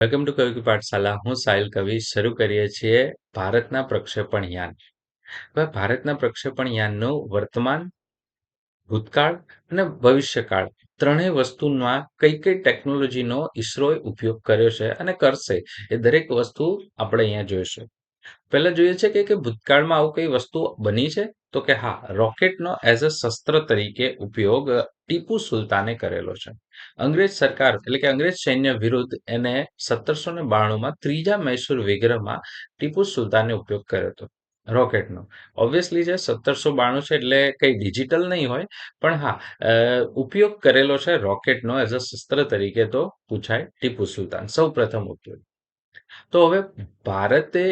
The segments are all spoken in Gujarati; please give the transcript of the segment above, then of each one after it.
વેલકમ ટુ કવિ પાઠશાલા હું સાહિલ કવિ શરૂ કરીએ છીએ ભારતના પ્રક્ષેપણ યાન. હવે ભારતના પ્રક્ષેપણ યાનનું વર્તમાન, ભૂતકાળ અને ભવિષ્યકાળ ત્રણેય વસ્તુમાં કઈ કઈ ટેકનોલોજીનો ઈસરોએ ઉપયોગ કર્યો છે અને કરશે એ દરેક વસ્તુ આપણે અહીંયા જોઈશું. પહેલા જોઈએ છે કે ભૂતકાળમાં આવું કઈ વસ્તુ બની છે? તો કે હા, રોકેટનો એઝ અ શસ્ત્ર તરીકે ઉપયોગ ટીપુ સુલતાને કરેલો છે. અંગ્રેજ સરકાર એટલે કે અંગ્રેજ સૈન્ય વિરુદ્ધ એને સત્તરસો ને બાણુંમાં ત્રીજા મૈસૂર વિગ્રહમાં ટીપુ સુલતાને ઉપયોગ કર્યો હતો, રોકેટનો. ઓબ્વિયસલી જે સત્તરસો બાણું છે એટલે કંઈ ડિજિટલ નહીં હોય, પણ હા ઉપયોગ કરેલો છે રોકેટનો એઝ અ શસ્ત્ર તરીકે તો પૂછાય ટીપુ સુલતાન સૌ પ્રથમ ઉપયોગ. તો હવે ભારતે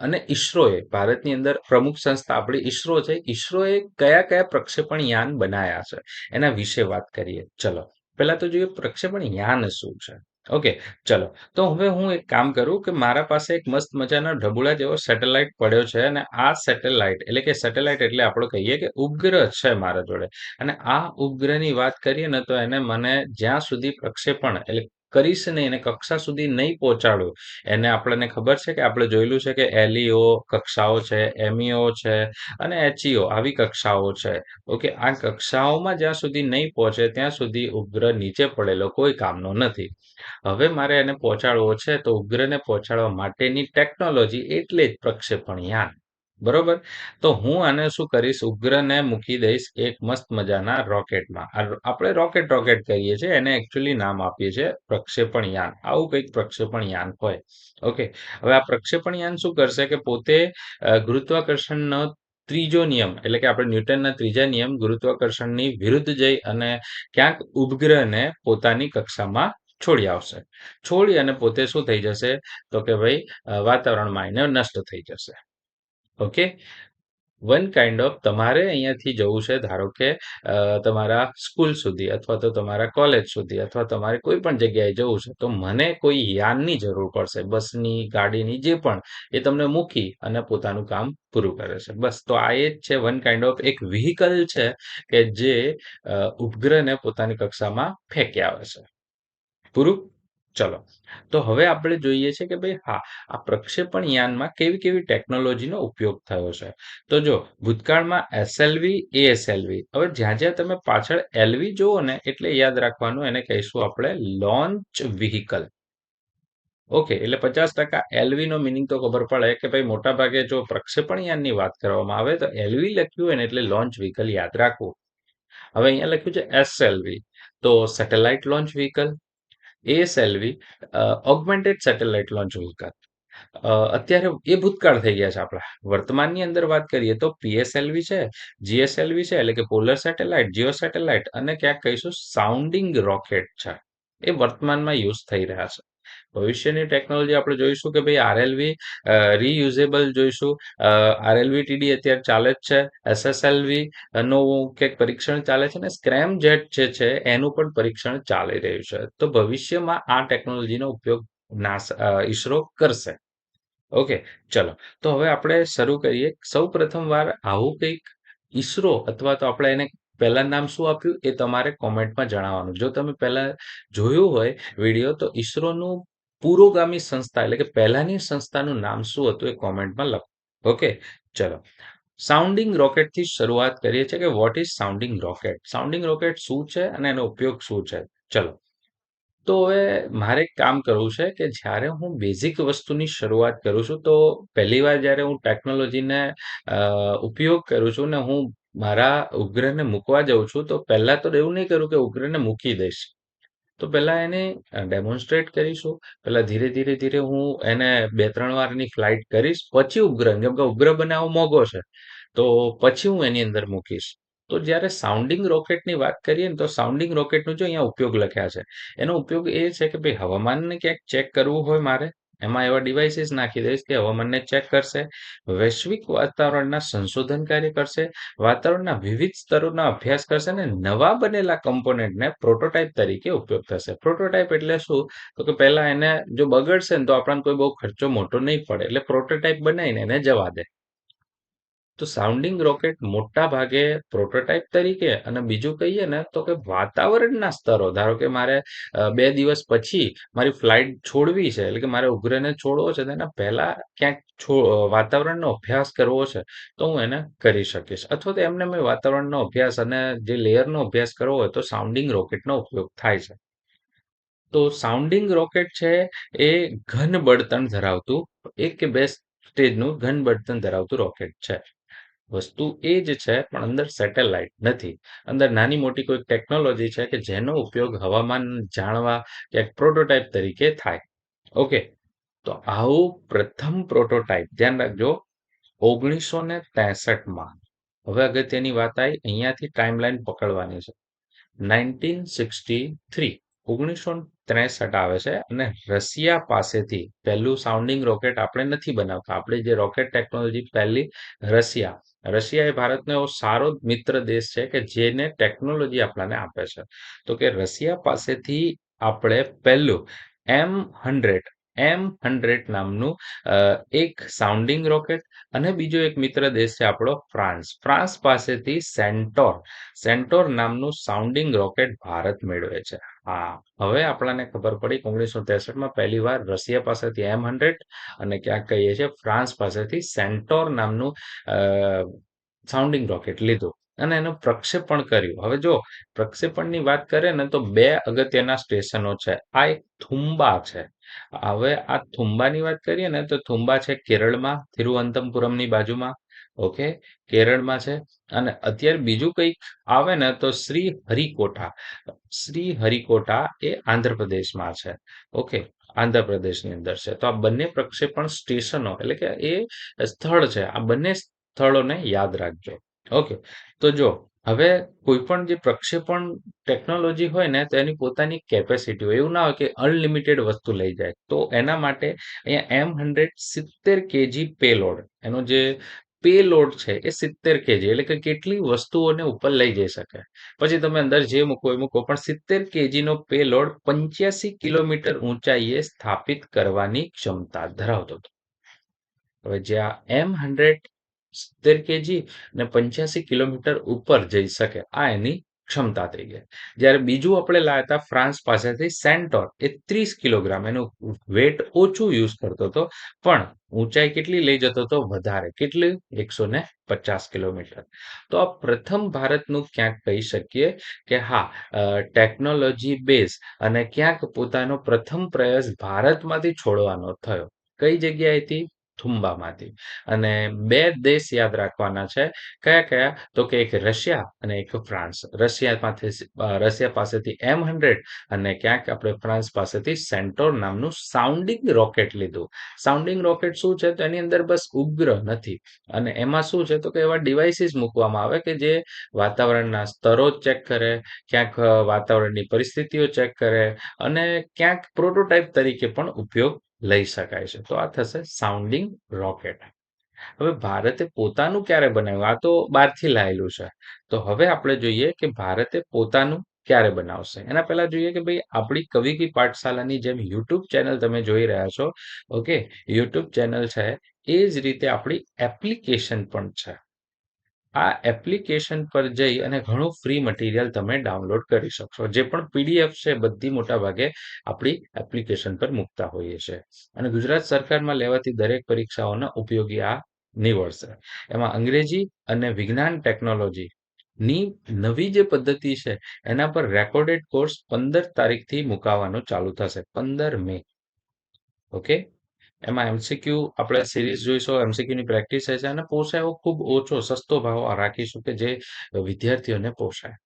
અને ઈસરોએ, ભારતની અંદર પ્રમુખ સંસ્થા આપણી ઈસરો છે, ઈસરોએ કયા કયા પ્રક્ષેપણ યાન બનાયા છે, એના વિશે વાત કરીએ. ચલો, પહેલા તો જોઈએ પ્રક્ષેપણ યાન શું છે. ઓકે, ચલો, તો હવે હું એક કામ કરું કે મારા પાસે એક મસ્ત મજાનો ઢબુડા જેવો સેટેલાઇટ પડ્યો છે અને આ સેટેલાઇટ, એટલે કે સેટેલાઇટ એટલે આપણે કહીએ કે ઉપગ્રહ છે મારા જોડે. અને આ ઉપગ્રહની વાત કરીએ ને તો એને મને જ્યાં સુધી પ્રક્ષેપણ, એટલે કરીશ નહીં એને કક્ષા સુધી નહીં પહોંચાડું. એને આપણને ખબર છે કે આપણે જોયેલું છે કે એલઈઓ કક્ષાઓ છે, એમઈઓ છે અને એચઈઓ આવી કક્ષાઓ છે. ઓકે, આ કક્ષાઓમાં જ્યાં સુધી નહીં પહોંચે ત્યાં સુધી ઉગ્ર નીચે પડેલો કોઈ કામનો નથી. હવે મારે એને પહોંચાડવો છે તો ઉગ્રને પહોંચાડવા માટેની ટેકનોલોજી એટલે જ પ્રક્ષેપણ યાન બરોબર? તો હું આને શું કરીશ? ઉગ્રને મૂકી દઈશ એક મસ્ત મજાના રોકેટમાં. આપણે રોકેટ રોકેટ કરીએ છીએ, એને એકચ્યુઅલી નામ આપીએ છીએ પ્રક્ષેપણ યાન આવું કંઈક પ્રક્ષેપણ યાન હોય. ઓકે? હવે આ પ્રક્ષેપણ યાન શું કરશે કે પોતે ગુરુત્વાકર્ષણનો ત્રીજો નિયમ, એટલે કે આપણે ન્યૂટનના ત્રીજા નિયમ ગુરુત્વાકર્ષણની વિરુદ્ધ જઈ અને ક્યાંક ઉપગ્રહને પોતાની કક્ષામાં છોડી આવશે. છોડી અને પોતે શું થઈ જશે? તો કે ભાઈ વાતાવરણમાં એને નષ્ટ થઈ જશે. ઓકે? વન કાઇન્ડ ઓફ તમારે અહીંયાથી જવું છે, ધારો કે તમારા સ્કૂલ સુધી અથવા તો તમારા કોલેજ સુધી અથવા તમારે કોઈ પણ જગ્યાએ જવું છે, તો મને કોઈ યાનની જરૂર પડશે. બસની, ગાડીની, જે પણ એ તમને મૂકી અને પોતાનું કામ પૂરું કરે છે. બસ, તો આ એ જ છે વન કાઇન્ડ ઓફ એક વ્હીકલ છે કે જે ઉપગ્રહને પોતાની કક્ષામાં ફેંકી આવે છે. પૂરું? ચલો. તો હવે આપણે જોઈએ છે કે ભાઈ, હા, આ પ્રક્ષેપણ યાનમાં કેવી કેવી ટેકનોલોજીનો ઉપયોગ થયો છે. તો જો, ભૂતકાળમાં એસએલવી એએસએલવી હવે જ્યાં જ્યાં તમે પાછળ એલવી જુઓ ને, એટલે યાદ રાખવાનું, એને કહીશું આપણે લોન્ચ વ્હીકલ ઓકે, એટલે પચાસ ટકા એલવી નો મિનિંગ તો ખબર પડે કે ભાઈ મોટા ભાગે જો પ્રક્ષેપણ યાનની વાત કરવામાં આવે, તો એલવી લખ્યું હોય ને, એટલે લોન્ચ વ્હીકલ યાદ રાખવું. હવે અહીંયા લખ્યું છે એસએલવી તો satellite launch vehicle ASLV augmented satellite launch vehicle અત્યારે એ ભૂતકાળ થઈ ગયા છે આપણા. વર્તમાનની અંદર વાત કરીએ તો પીએસએલવી છે જીએસએલવી છે, એટલે કે પોલર સેટેલાઇટ જીઓ સેટેલાઇટ અને ક્યાંક કહીશું સાઉન્ડિંગ રોકેટ છે. એ વર્તમાનમાં યુઝ થઈ રહ્યા છે. ભવિષ્યની ટેકનોલોજી આપણે જોઈશું કે ભાઈ આરએલવી રીયુઝેબલ જોઈશું. આરએલવી ટીડી અત્યારે ચાલે જ છે. એસએસએલવી નું કંઈક પરીક્ષણ ચાલે છે ને સ્ક્રેમ જેટ જે છે, એનું પણ પરીક્ષણ ચાલી રહ્યું છે. તો ભવિષ્યમાં આ ટેકનોલોજીનો ઉપયોગ નાસ ઈસરો કરશે. ઓકે ચલો. તો હવે આપણે શરૂ કરીએ. સૌ વાર આવું કંઈક ઈસરો અથવા તો આપણે એને પહેલા નામ શું આપ્યું એ તમારે કોમેન્ટમાં જણાવવાનું. જો તમે પહેલા જોયું હોય વીડિયો, તો ઈસરોનું પુરોગામી સંસ્થા એટલે કે પહેલાની સંસ્થાનું નામ શું હતું એ કોમેન્ટમાં લખો. ઓકે, ચલો. સાઉન્ડિંગ રોકેટથી શરૂઆત કરીએ છીએ કે what is sounding rocket sounding rocket શું છે અને એનો ઉપયોગ શું છે? ચલો. તો હવે મારે એક કામ કરવું છે કે જ્યારે હું બેઝિક વસ્તુની શરૂઆત કરું છું તો પહેલી વાર જ્યારે હું ટેકનોલોજીને ઉપયોગ કરું છું ને હું મારા ઉગ્રહને મૂકવા જાઉં છું તો પહેલાં તો એવું નહીં કરું કે ઉગ્રહને મૂકી દઈશ. તો પહેલા એને ડેમોન્સ્ટ્રેટ કરીશું. પહેલા ધીરે ધીરે ધીરે હું એને બે ત્રણ વારની ફ્લાઇટ કરીશ. પછી ઉપગ્રહ જેમ કે ઉપગ્રહ બનાવવો મોંઘો છે. તો પછી હું એની અંદર મૂકીશ. તો જ્યારે સાઉન્ડિંગ રોકેટની વાત કરીએ ને તો સાઉન્ડિંગ રોકેટનો જો અહીંયા ઉપયોગ લખ્યા છે. એનો ઉપયોગ એ છે કે ભાઈ હવામાનને ક્યાંક ચેક કરવું હોય મારે. એમાં એવા ડિવાઇસીસ નાખી દઈશ કે હવામાનને ચેક કરશે, વૈશ્વિક વાતાવરણના સંશોધન કાર્ય કરશે, વાતાવરણના વિવિધ સ્તરોના અભ્યાસ કરશે અને નવા બનેલા કમ્પોનેન્ટને પ્રોટોટાઇપ તરીકે ઉપયોગ થશે. પ્રોટોટાઇપ એટલે શું? તો કે પહેલા એને જો બગડશે ને તો આપણને કોઈ બહુ ખર્ચો મોટો નહીં પડે. એટલે પ્રોટોટાઇપ બનાવીને એને જવા દે. તો સાઉન્ડિંગ રોકેટ મોટા ભાગે પ્રોટોટાઇપ તરીકે અને બીજું કહીએ ને તો કે વાતાવરણના સ્તરો. ધારો કે મારે બે દિવસ પછી મારી ફ્લાઇટ છોડવી છે, એટલે કે મારે ઉગ્રને છોડવો છે તેના પહેલા ક્યાંક વાતાવરણનો અભ્યાસ કરવો છે, તો હું એને કરી શકીશ. અથવા તો એમને મેં વાતાવરણનો અભ્યાસ અને જે લેયરનો અભ્યાસ કરવો હોય તો સાઉન્ડિંગ રોકેટનો ઉપયોગ થાય છે. તો સાઉન્ડિંગ રોકેટ છે એ ઘન બળતણ ધરાવતું, એક કે બે સ્ટેજનું ઘન બળતણ ધરાવતું રોકેટ છે. વસ્તુ એ જ છે, પણ અંદર સેટેલાઇટ નથી. અંદર નાની મોટી કોઈ ટેકનોલોજી છે કે જેનો ઉપયોગ હવામાન જાણવા કે પ્રોટોટાઇપ તરીકે થાય. ઓકે તો આવું પ્રથમ પ્રોટોટાઇપ ધ્યાન રાખજો ઓગણીસો ને ત્રેસઠમાં. હવે અગત્યની વાત આવી અહીંયાથી ટાઈમલાઈન પકડવાની છે. નાઇન્ટીન સિક્સટી થ્રી ઓગણીસો ત્રેસઠ આવે છે અને રશિયા પાસેથી પહેલું સાઉન્ડિંગ રોકેટ આપણે નથી બનાવતા. આપણે જે રોકેટ ટેકનોલોજી પહેલી રશિયા રશિયા એ ભારતનો એવો સારો મિત્ર દેશ છે કે જેને ટેકનોલોજી આપણને આપે છે. તો કે રશિયા પાસેથી આપણે પહેલું એમ હંડ્રેડ એમ હંડ્રેડ નામનું એક સાઉન્ડિંગ રોકેટ અને બીજો એક મિત્ર દેશ છે આપણો ફ્રાન્સ. ફ્રાન્સ પાસેથી સેન્ટોર સેન્ટોર નામનું સાઉન્ડિંગ રોકેટ ભારત મેળવે છે. હા, હવે આપણને ખબર પડી ઓગણીસો ત્રેસઠમાં પહેલી વાર રશિયા પાસેથી એમ હંડ્રેડ અને ક્યાંક કહીએ છીએ ફ્રાન્સ પાસેથી સેન્ટોર નામનું સાઉન્ડિંગ રોકેટ લીધું અને એનું પ્રક્ષેપણ કર્યું. હવે જો પ્રક્ષેપણની વાત કરીએ ને તો બે અગત્યના સ્ટેશનો છે. આ એક થુંબા છે. હવે આ થુંબાની વાત કરીએ ને તો થુંબા છે કેરળમાં, તિરુવનંતપુરમની બાજુમાં ઓકે? કેરળમાં છે. અને અત્યારે બીજું કંઈક આવે ને તો શ્રી હરિકોટા. શ્રી હરિકોટા એ આંધ્રપ્રદેશમાં છે. ઓકે? આંધ્રપ્રદેશની અંદર છે. તો આ બંને પ્રક્ષેપણ સ્ટેશનો એટલે કે એ સ્થળ છે. આ બંને સ્થળોને યાદ રાખજો. ઓકે? તો જો, હવે કોઈ પણ જે પ્રક્ષેપણ ટેકનોલોજી હોય ને, તો એની પોતાની કેપેસિટી હોય. એવું ના હોય કે અનલિમિટેડ વસ્તુ લઈ જાય. તો એના માટે અહીંયા એમ હંડ્રેડ સિત્તેર કેજી પેલોડ. એનો જે પે લોડ છે એ સિત્તેર કેજી, એટલે કે કેટલી વસ્તુઓને ઉપર લઈ જઈ શકે. પછી તમે અંદર જે મૂકો એ મૂકો, પણ સિત્તેર કેજીનો પેલોડ પંચ્યાસી કિલોમીટર ઊંચાઈએ સ્થાપિત કરવાની ક્ષમતા ધરાવતો હતો. હવે જ્યાં એમ હંડ્રેડ સિત્તેર કેજી અને પંચ્યાસી કિલોમીટર ઉપર જઈ શકે, આ એની ક્ષમતા થઈ ગઈ. જ્યારે બીજું આપણે લાવ્યા હતા ફ્રાન્સ પાસેથી સેન્ટોર. એ ત્રીસ કિલોગ્રામ એનું વેટ ઓછું યુઝ કરતો હતો, પણ ઊંચાઈ કેટલી લઈ જતો હતો? વધારે. કેટલી? એકસો ને પચાસ કિલોમીટર. તો આ પ્રથમ ભારતનું ક્યાંક કહી શકીએ કે હા ટેકનોલોજી બેઝ અને ક્યાંક પોતાનો પ્રથમ પ્રયાસ ભારતમાંથી છોડવાનો થયો. કઈ જગ્યાએથી? થુંબામાંથી અને બે દેશ યાદ રાખવાના છે. કયા કયા? તો કે એક રશિયા અને એક ફ્રાન્સ. રશિયામાંથી રશિયા પાસેથી એમ હંડ્રેડ અને ક્યાંક આપણે ફ્રાન્સ પાસેથી સેન્ટોર નામનું સાઉન્ડિંગ રોકેટ લીધું. સાઉન્ડિંગ રોકેટ શું છે? તો એની અંદર બસ ઉપગ્રહ નથી. અને એમાં શું છે? તો કે એવા ડિવાઇસીસ મૂકવામાં આવે કે જે વાતાવરણના સ્તરો ચેક કરે, ક્યાંક વાતાવરણની પરિસ્થિતિઓ ચેક કરે અને ક્યાંક પ્રોટોટાઇપ તરીકે પણ ઉપયોગ લઈ શકાય છે. તો આ થશે સાઉન્ડિંગ રોકેટ હવે ભારતે પોતાનું ક્યારે બનાવ્યું? આ તો બહારથી લાયેલું છે. તો હવે આપણે જોઈએ કે ભારતે પોતાનું ક્યારે બનાવશે? એના પહેલા જોઈએ કે ભાઈ આપણી કવિ કી પાઠશાલાની જેમ યુટ્યુબ ચેનલ તમે જોઈ રહ્યા છો ઓકે યુટ્યુબ ચેનલ છે, એ જ રીતે આપણી એપ્લિકેશન પણ છે. આ એપ્લિકેશન પર જઈ અને ઘણું ફ્રી મટીરિયલ તમે ડાઉનલોડ કરી શકશો. જે પણ પીડીએફ છે, બધી મોટા ભાગે આપણી એપ્લિકેશન પર મૂકતા હોઈએ છે. અને ગુજરાત સરકારમાં લેવાતી દરેક પરીક્ષાઓના ઉપયોગી આ નીવડશે એમાં અંગ્રેજી અને વિજ્ઞાન ટેકનોલોજી ની નવી જે પદ્ધતિ છે, એના પર રેકોર્ડેડ કોર્સ પંદર તારીખથી મુકાવાનો ચાલુ થશે, પંદર મે. ઓકે? એમાં એમસીક્યુ આપણે સિરીઝ જોઈશું એમસીક્યુની પ્રેક્ટિસ છે અને પોસાય એવો ખૂબ ઓછો, સસ્તો ભાવ રાખીશું કે જે વિદ્યાર્થીઓને પોસાય.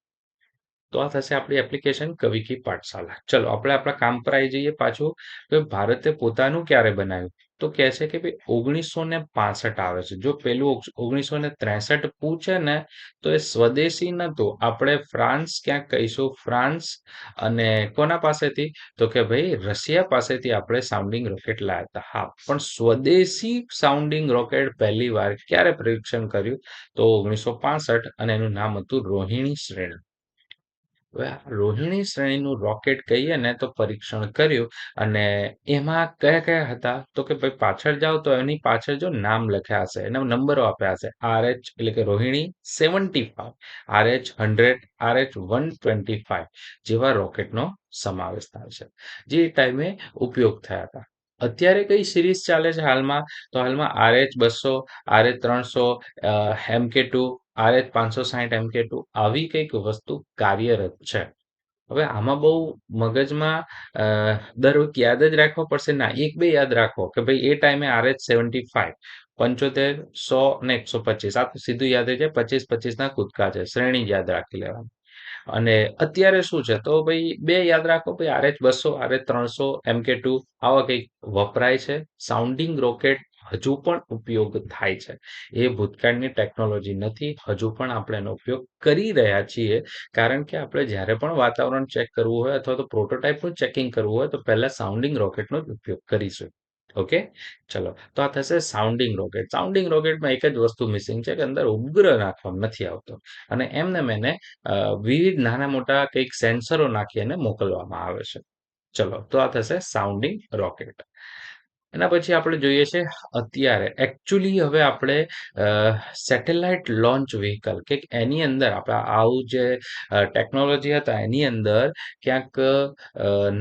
તો આ થશે આપણી એપ્લિકેશન કવિકી પાઠશાલા. ચલો, આપણે આપણા કામ પર આવી જઈએ પાછું કે ભારતે પોતાનું ક્યારે બનાવ્યું? તો કહે છે કે ભાઈ ઓગણીસો ને પાસઠ આવે છે. જો પેલું ઓગણીસો ને ત્રેસઠ પૂછે ને, તો એ સ્વદેશી નતું આપણે ફ્રાન્સ ક્યાંક કહીશું? ફ્રાન્સ અને કોના પાસેથી? તો કે ભાઈ રશિયા પાસેથી આપણે સાઉન્ડિંગ રોકેટ લાયા હતા. હા, પણ સ્વદેશી સાઉન્ડિંગ રોકેટ પહેલી વાર ક્યારે પરીક્ષણ કર્યું? તો ઓગણીસો પાસઠ અને એનું નામ હતું રોહિણી શ્રેણ. રોહિણી શ્રેણીનું રોકેટ કહીએ ને તો પરીક્ષણ કર્યું અને એમાં કયા કયા હતા? તો કે ભાઈ પાછળ જાઓ તો એની પાછળ જો નામ લખ્યા હશે, એના નંબરો આપ્યા હશે. આર એચ એટલે કે Rohini seventy five R H hundred R H one twenty five જેવા રોકેટનો સમાવેશ થાય છે. જે ટાઈમે ઉપયોગ થયા હતા. અત્યારે કઈ સિરીઝ ચાલે છે હાલમાં? તો હાલમાં આર એચ બસો આર એચ ત્રણસો એમ કે ટુ આર એચ પાંચસો સાહીઠ એમ કે ટુ આવી કંઈક વસ્તુ કાર્યરત છે. હવે આમાં બહુ મગજમાં દર વખત યાદ જ રાખવો પડશે. ના, એક બે યાદ રાખો કે ભાઈ એ ટાઈમે આરએચ સેવન્ટી ફાઈવ, પંચોતેર, સો ને એકસો પચીસ. આ સીધું યાદ રહી જાય. પચીસ પચીસના કૂદકા છે. શ્રેણી યાદ રાખી લેવાની. અને અત્યારે શું છે? તો ભાઈ બે યાદ રાખો. ભાઈ આરએચ બસો આરએચ ત્રણસો, એમ કે ટુ આવા કંઈક વપરાય છે. સાઉન્ડિંગ રોકેટ હજુ પણ ઉપયોગ થાય છે. એ ભૂતકાળની ટેકનોલોજી નથી, હજુ પણ આપણે એનો ઉપયોગ કરી રહ્યા છીએ. કારણ કે આપણે જ્યારે પણ વાતાવરણ ચેક કરવું હોય અથવા તો પ્રોટોટાઇપનું ચેકિંગ કરવું હોય તો પહેલા સાઉન્ડિંગ રોકેટનો જ ઉપયોગ કરીશું. ઓકે ચલો, તો આ થશે સાઉન્ડિંગ રોકેટ સાઉન્ડિંગ રોકેટમાં એક જ વસ્તુ મિસિંગ છે કે અંદર ઉપગ્રહ નાખવામાં નથી આવતો. અને એમને મેને વિવિધ નાના મોટા કંઈક સેન્સરો નાખી અને મોકલવામાં આવે છે. ચલો, તો આ થશે સાઉન્ડિંગ રોકેટ એના પછી આપણે જોઈએ છે, અત્યારે. એકચ્યુઅલી હવે આપણે સેટેલાઇટ લોન્ચ વ્હીકલ કે એની અંદર આપણે આવું જે ટેકનોલોજી હતા એની અંદર ક્યાંક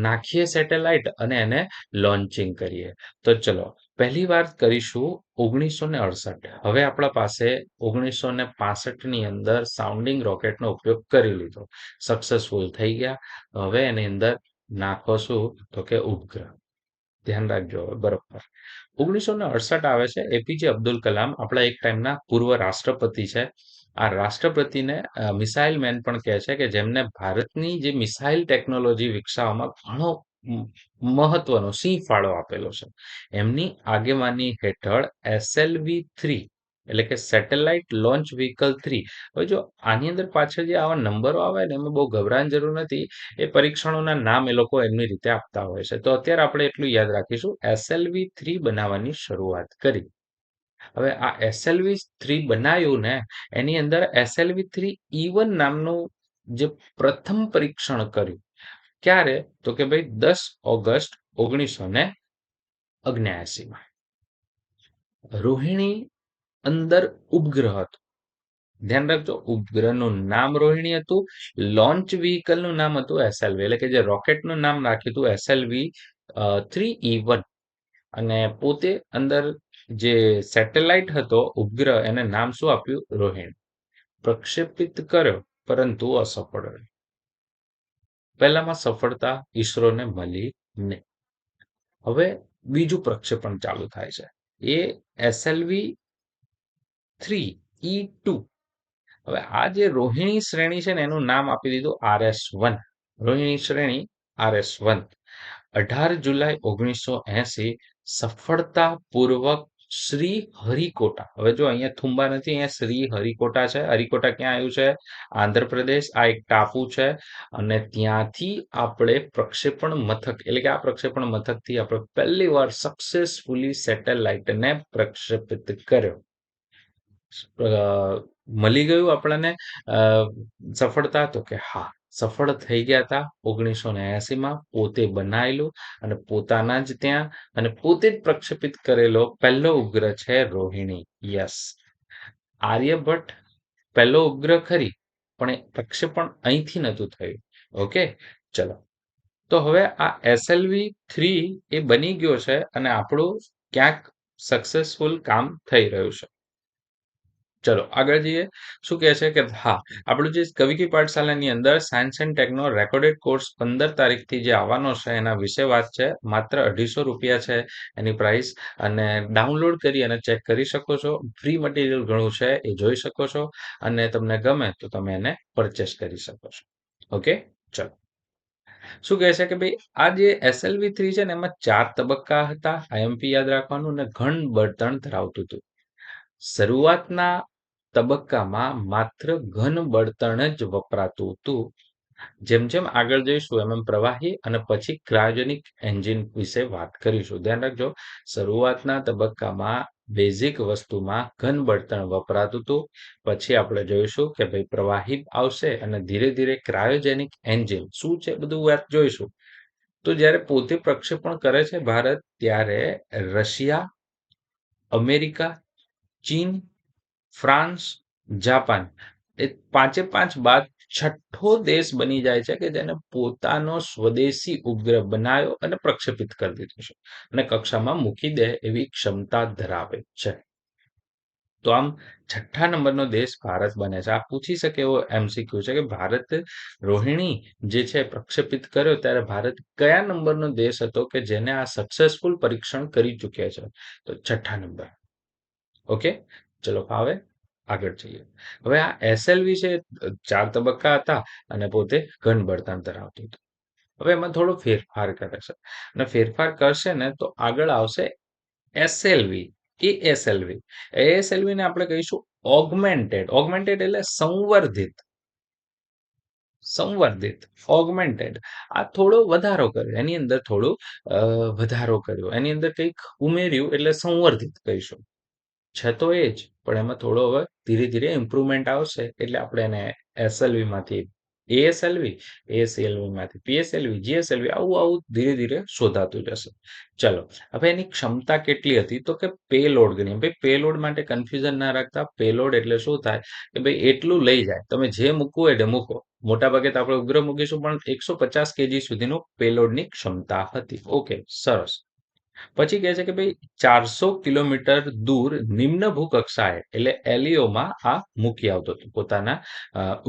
નાખીએ સેટેલાઇટ અને એને લોન્ચિંગ કરીએ. તો ચલો, પહેલી વાર કરીશું ઓગણીસો ને અડસઠ. હવે આપણા પાસે ઓગણીસો ને પાસઠની અંદર સાઉન્ડિંગ રોકેટનો ઉપયોગ કરી લીધો. સક્સેસફુલ થઈ ગયા. હવે એની અંદર નાખો શું? તો કે ઉપગ્રહ. ધ્યાન રાખજો, બરોબર. ઓગણીસો ને અડસઠ આવે છે. એપીજે અબ્દુલ કલામ આપણા એક ટાઈમના પૂર્વ રાષ્ટ્રપતિ છે. આ રાષ્ટ્રપતિને મિસાઇલ મેન પણ કહે છે કે જેમને ભારતની જે મિસાઇલ ટેકનોલોજી વિકસાવવામાં ઘણો મહત્વનો સિંહ ફાળો આપેલો છે. એમની આગેવાની હેઠળ એસએલવી થ્રી એટલે કે સેટેલાઇટ લોન્ચ વ્હીકલ થ્રી. હવે જો આની અંદર પાછળ જે આવા નંબરો આવે ને, એમાં બહુ ગભરાવાની જરૂર નથી. એ પરીક્ષણોના નામ એ લોકો એમની રીતે આપતા હોય છે. તો અત્યારે આપણે એટલું યાદ રાખીશું. એસએલવી થ્રી બનાવવાની શરૂઆત કરી. હવે આ એસએલવી થ્રી બનાવ્યું ને, એની અંદર એસએલવી થ્રી ઇવન નામનું જે પ્રથમ પરીક્ષણ કર્યું. ક્યારે? તો કે ભાઈ દસ ઓગસ્ટ ઓગણીસો ને અગ્નેસીમાં રોહિણી અંદર ઉપગ્રહ હતો. ધ્યાન રાખજો, ઉપગ્રહનું નામ રોહિણી હતું લોન્ચ વ્હીકલનું નામ હતું એસએલવી એટલે કે જે રોકેટનું નામ રાખ્યું હતું એસએલવી થ્રી ઈ વન અને પોતે અંદર જે સેટેલાઇટ હતો, ઉપગ્રહ, એને નામ શું આપ્યું? રોહિણી. પ્રક્ષેપિત કર્યો, પરંતુ અસફળ રહ્યો. પહેલામાં સફળતા ઈસરોને મળી નહીં. હવે બીજું પ્રક્ષેપણ ચાલુ થાય છે. એ એસએલવી થ્રી, ઈ ટુ. હવે આ જે રોહિણી શ્રેણી છે ને, એનું નામ આપી દીધું આર એસ વન. રોહિણી શ્રેણી, આર એસ વન. અઢાર જુલાઈ ઓગણીસો એસી, સફળતાપૂર્વક શ્રી હરિકોટા હવે જો અહીંયા થુંબા નથી, અહીંયા શ્રી હરિકોટા છે. હરિકોટા ક્યાં આવ્યું છે? આંધ્રપ્રદેશ, આ એક ટાપુ છે. અને ત્યાંથી આપણે પ્રક્ષેપણ મથક, એટલે કે આ પ્રક્ષેપણ મથકથી આપણે પહેલી વાર સક્સેસફુલી સેટેલાઇટને પ્રક્ષેપિત કર્યો. મળી ગયું આપણને સફળતા તો કે હા, સફળ થઈ ગયા હતા ઓગણીસો ને એસીમાં પોતે બનાવેલું અને પોતાના જ ત્યાં અને પોતે જ પ્રક્ષેપિત કરેલો પહેલો ઉપગ્રહ છે રોહિણી, યસ. આર્યભટ્ટ પહેલો ઉપગ્રહ ખરી, પણ પ્રક્ષેપણ અહીંથી નહોતું થયું. ઓકે, ચલો. તો હવે આ એસએલવી થ્રી એ બની ગયો છે અને આપણું ક્યાંક સક્સેસફુલ કામ થઈ રહ્યું છે. ચલો, આગળ જઈએ. શું કહે છે કે, હા, આપણું જે કવિકી પાઠશાલાની અંદર science and techno recorded course પંદર તારીખથી જે આવવાનો છે, એના વિશે વાત છે. માત્ર અઢીસો રૂપિયા છે એની પ્રાઇસ અને ડાઉનલોડ કરી અને ચેક કરી શકો છો. ફ્રી મટીરિયલ ઘણું છે, એ જોઈ શકો છો. અને તમને ગમે તો તમે એને પરચેસ કરી શકો છો. ઓકે ચલો. શું કહે છે કે ભાઈ, આ જે એસએલવી થ્રી છે ને, એમાં ચાર તબક્કા હતા. આઈએમપી યાદ રાખવાનું અને ઘણ બળતણ ધરાવતું હતું. શરૂઆતના તબક્કામાં માત્ર ઘન બળતણ જ વપરાતું હતું. જેમ જેમ આગળ જઈશું, એમ એમ પ્રવાહી અને પછી ક્રાયોજેનિક એન્જિન વિશે વાત કરીશું. ધ્યાન રાખજો, શરૂઆતના તબક્કામાં બેઝિક વસ્તુમાં ઘન બળતણ વપરાતું હતું. પછી આપણે જોઈશું કે ભાઈ પ્રવાહી આવશે અને ધીરે ધીરે ક્રાયોજેનિક એન્જિન શું છે બધું વાત જોઈશું. તો જ્યારે પોતે પ્રક્ષેપણ કરે છે ભારત, ત્યારે રશિયા, અમેરિકા, ચીન ફ્રાન્સ, જાપાન. એ પાંચે પાંચ બાદ છઠ્ઠો દેશ બની જાય છે કે જેને પોતાનો સ્વદેશી ઉપગ્રહ બનાવ્યો અને પ્રક્ષેપિત કરી દીધો છે અને કક્ષામાં મૂકી દે એવી ક્ષમતા ધરાવે છે. તો આમ છઠ્ઠા નંબરનો દેશ ભારત બને છે. આ પૂછી શકે એવો એમસીક્યુ છે કે ભારત રોહિણી જે છે પ્રક્ષેપિત કર્યો ત્યારે ભારત કયા નંબરનો દેશ હતો કે જેને આ સક્સેસફુલ પરીક્ષણ કરી ચૂક્યા છે? તો છઠ્ઠા નંબર. ઓકે? ચલો ફાવે આગળ જઈએ. હવે આ એસએલવી છે, ચાર તબક્કા હતા અને પોતે ઘન બળતણ ધરાવતું હતું. હવે એમાં થોડો ફેરફાર કરે છે. અને ફેરફાર કરશે ને તો આગળ આવશે એસએલવી એએસએલવી ને આપણે કહીશું ઓગમેન્ટેડ ઓગમેન્ટેડ એટલે સંવર્ધિત. સંવર્ધિત. ઓગમેન્ટેડ આ થોડો વધારો કર્યો. એની અંદર થોડું વધારો કર્યો. એની અંદર કંઈક ઉમેર્યું એટલે સંવર્ધિત કહીશું. છે તો એ જ, પણ એમાં થોડો હવે ધીરે ધીરે ઇમ્પ્રુવમેન્ટ આવશે. એટલે આપણે એને એસએલવી માંથી એએસએલવી એએસએલવી માંથી પીએસએલવી જીએસએલવી આવું આવું ધીરે ધીરે શોધાતું જશે. ચલો, હવે એની ક્ષમતા કેટલી હતી? તો કે પેલોડ ગણી. ભાઈ પેલોડ માટે કન્ફ્યુઝન ના રાખતા પેલોડ એટલે શું થાય? કે ભાઈ, એટલું લઈ જાય. તમે જે મૂકવું એટલે મૂકો. મોટા ભાગે તો આપણે ઉગ્ર મૂકીશું, પણ એકસો પચાસ કેજી સુધીનું પેલોડની ક્ષમતા હતી. ઓકે સરસ. પછી કહે છે કે ભાઈ ચારસો કિલોમીટર દૂર નિમ્ન ભૂકક્ષાએ, એટલે એલિયોમાં આ મૂકી આવતો હતો પોતાના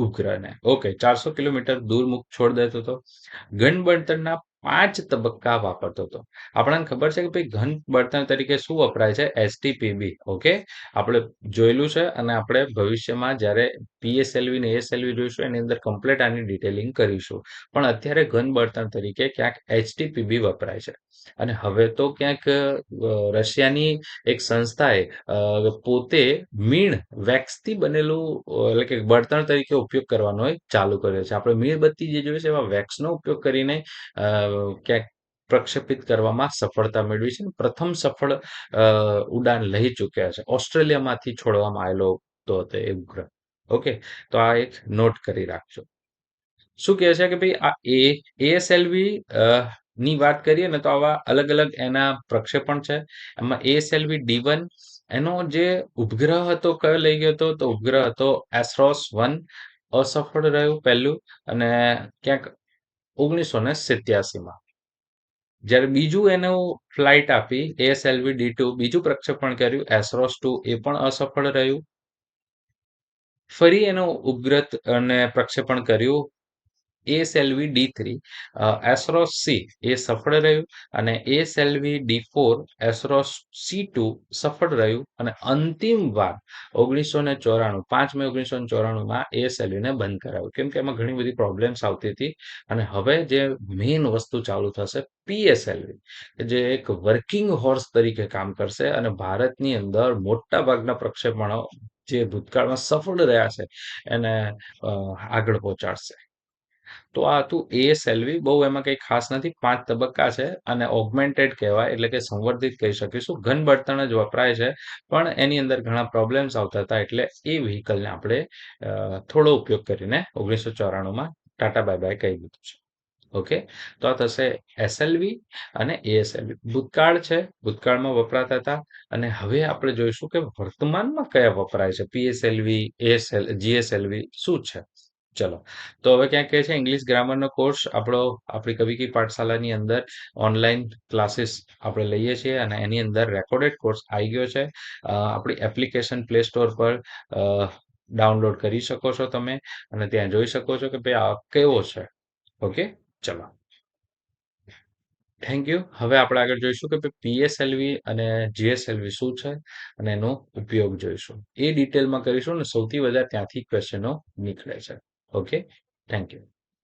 ઉપગ્રહને ઓકે ચારસો કિલોમીટર દૂર છોડ દેતો હતો. ગણ બળતણના પાંચ તબક્કા વાપરતો હતો. આપણને ખબર છે કે ભાઈ ઘન બળતણ તરીકે શું વપરાય છે? એસટીપીબી ઓકે આપણે જોયેલું છે અને આપણે ભવિષ્યમાં જ્યારે પીએસએલવી ને એસએલવી જોઈશું, એની અંદર કમ્પ્લીટ આની ડિટેલિંગ કરીશું. પણ અત્યારે ઘન બળતણ તરીકે ક્યાંક એચટીપીબી વપરાય છે. અને હવે તો ક્યાંક રશિયાની એક સંસ્થાએ પોતે મીણ વેક્સથી બનેલું એટલે કે બળતણ તરીકે ઉપયોગ કરવાનો ચાલુ કર્યો છે. આપણે મીણબત્તી જે જોઈએ છે એમાં વેક્સનો ઉપયોગ કરીને ક્યાંક પ્રક્ષેપિત કરવામાં સફળતા મેળવી છે. પ્રથમ સફળ ઉડાન લઈ ચૂક્યા છે. ઓસ્ટ્રેલિયામાંથી છોડવામાં આવેલો તો હતો એ ઉપગ્રહ ઓકે, તો આ એક નોટ કરી રાખજો. શું કહે છે કે ભાઈ આ એ એએસએલવી ની વાત કરીએ ને તો આવા અલગ અલગ એના પ્રક્ષેપણ છે. એમાં એએસએલવી ડી વન એનો જે ઉપગ્રહ હતો કયો લઈ ગયો હતો? તો ઉપગ્રહ હતો એસરોસ વન અસફળ રહ્યું પહેલું. અને ક્યાંક ઓગણીસો ને સિત્યાસીમાં. જ્યારે બીજું એનું ફ્લાઇટ આપી એએસએલવી ડી ટુ બીજું પ્રક્ષેપણ કર્યું એસરોસ ટુ એ પણ અસફળ રહ્યું. ફરી એનું ઉપગ્રહ અને પ્રક્ષેપણ કર્યું ASLV D three SROSS C એ સફળ રહ્યું અને ASLV D four SROSS C two સફળ રહ્યું અને અંતિમ વાર ઓગણીસો ને ચોરાણું, પાંચ મે ઓગણીસો ને ચોરાણુંમાં એએસએલવીને બંધ કરાવ્યું કેમ કે એમાં ઘણી બધી પ્રોબ્લેમ્સ આવતી હતી અને હવે જે મેઇન વસ્તુ ચાલુ થશે પીએસએલવી જે એક વર્કિંગ હોર્સ તરીકે કામ કરશે અને ભારતની અંદર મોટા ભાગના પ્રક્ષેપણો જે ભૂતકાળમાં સફળ રહ્યા છે એને આગળ પહોંચાડશે. તો આ હતું એએસએલવી બહુ એમાં કંઈ ખાસ નથી, પાંચ તબક્કા છે અને ઓગમેન્ટેડ કહેવાય એટલે કે સંવર્ધિત કહી શકીશું. ઘન બળતણ જ વપરાય છે, પણ એની અંદર ઘણા પ્રોબ્લેમ્સ આવતા હતા એટલે એ વ્હીકલને આપણે થોડો ઉપયોગ કરીને ઓગણીસો ચોરાણુંમાં ટાટા બાય બાય કહી દીધું છે. ઓકે? તો આ થશે એસએલવી અને એએસએલવી ભૂતકાળ છે, ભૂતકાળમાં વપરાતા હતા અને હવે આપણે જોઈશું કે વર્તમાનમાં કયા વપરાય છે. પીએસએલવી એએસએલ જીએસએલવી શું છે? ચલો. તો હવે ક્યાંક કહે છે ઇંગ્લિશ ગ્રામરનો કોર્સ આપણો, આપણી કવિકી પાઠશાલાની અંદર ઓનલાઈન ક્લાસીસ આપણે લઈએ છીએ અને એની અંદર રેકોર્ડેડ કોર્સ આવી ગયો છે. આપણી એપ્લિકેશન પ્લે સ્ટોર પર ડાઉનલોડ કરી શકો છો તમે અને ત્યાં જોઈ શકો છો કે ભાઈ આ કેવો છે. ઓકે ચલો. થેન્ક યુ હવે આપણે આગળ જોઈશું કે પીએસએલવી અને જીએસએલવી શું છે અને એનો ઉપયોગ જોઈશું. એ ડિટેલમાં કરીશું અને સૌથી વધારે ત્યાંથી ક્વેશ્ચનો નીકળે છે. Okay, thank you.